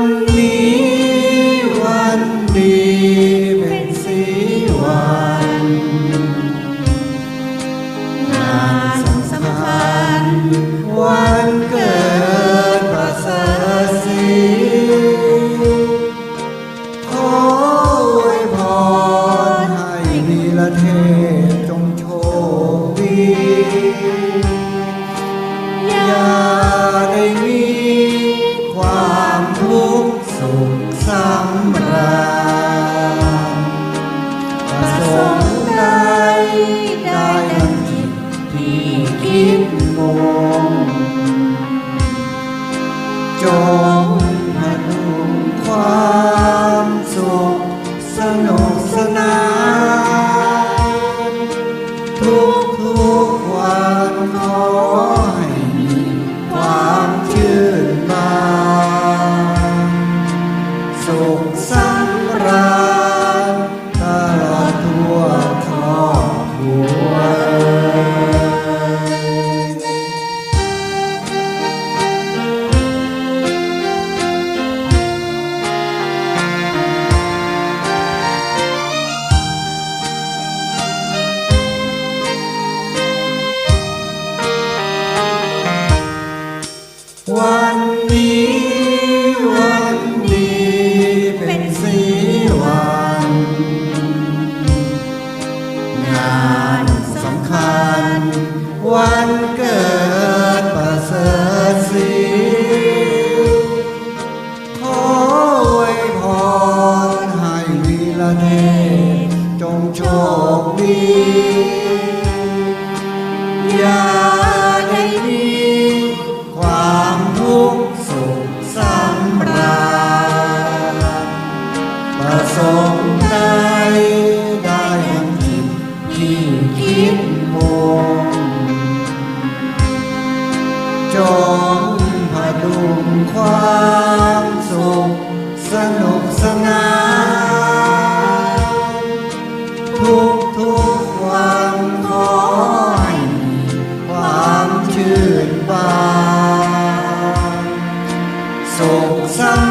วันนี้วันดีเป็นสีวันงานสำคัญวันเกิดประสิฐศรีขออวยพรให้ดีละเทพจงโชคดี คิดมองจองพนุความสุขสนุกสนานทุกทุกวันขอให้มีความชื่นบานสุขสัน วันเกิดประเสริฐสีขออวยพรให้วีละเดชจงโชคดีอย่าได้มีความทุกข์สุขสาญประสงค์ใดได้ยังจิตที่คิด quang rộng dân nộp dân an thuốc thuốc quang khó anh, quang truyền vang rộng dân